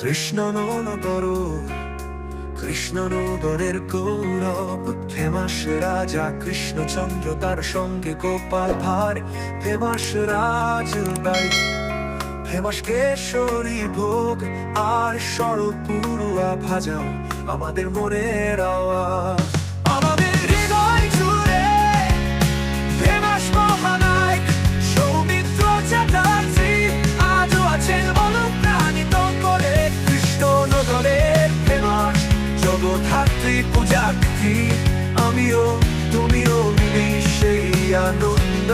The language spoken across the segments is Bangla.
কৃষ্ণ নগর কৃষ্ণ নগরের গৌরব ফেমাস রাজা কৃষ্ণচন্দ্র তার সঙ্গে গোপাল ভার ফেমাস রাজ বাই ফেমাস কেশরী ভোগ, আর সরপুরুয়া পুরুয়া ভাজাও আমাদের মনের আওয়াজ।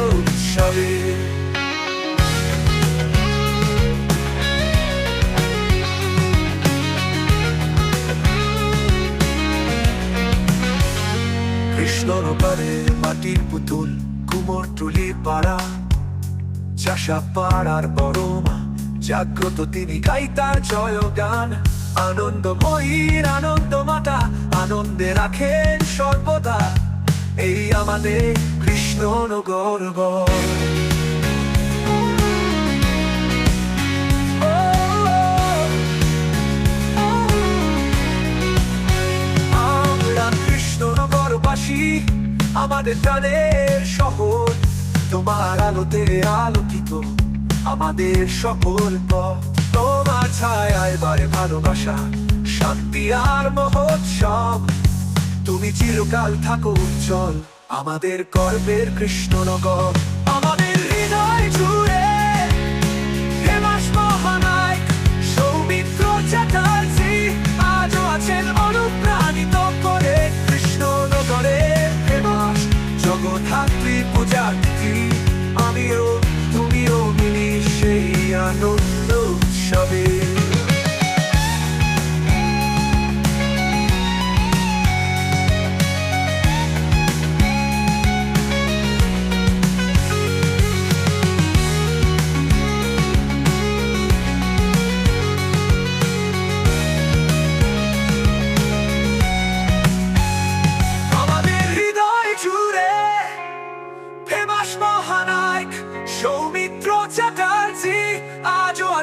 উৎসবে। কৃষ্ণনগরে মাটির পুতুল কুমোর টুলি পাড়া চাষা পাড়ার বড় মা। জাগ্রত তিনি গাইতার জয় গান আনন্দময়ীর আনন্দ মাতা আনন্দে রাখেন সর্বদা। এই আমাদের কৃষ্ণনগর আমরা কৃষ্ণনগরবাসী আমাদের প্রাণের শহর। তোমার আলোতে আলোকিত। আমাদের সকল পথ। তোমার ছায় বারে ভালোবাসা, শান্তি আর মহোৎসব। তুমি চিরকাল থাকো উজ্জ্বল, আমাদের কর্মের কৃষ্ণনগর।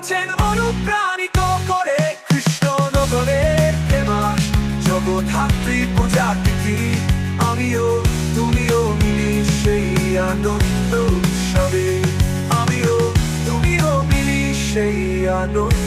আছেন অনুপ্রাণিত করে কৃষ্ণনগরের ফেমাস জগধাত্রী পূজার তিথি আমিও, তুমিও মিলি সেই আনন্দ উৎসবে। আমিও, তুমিও মিলি সেই আনন্দ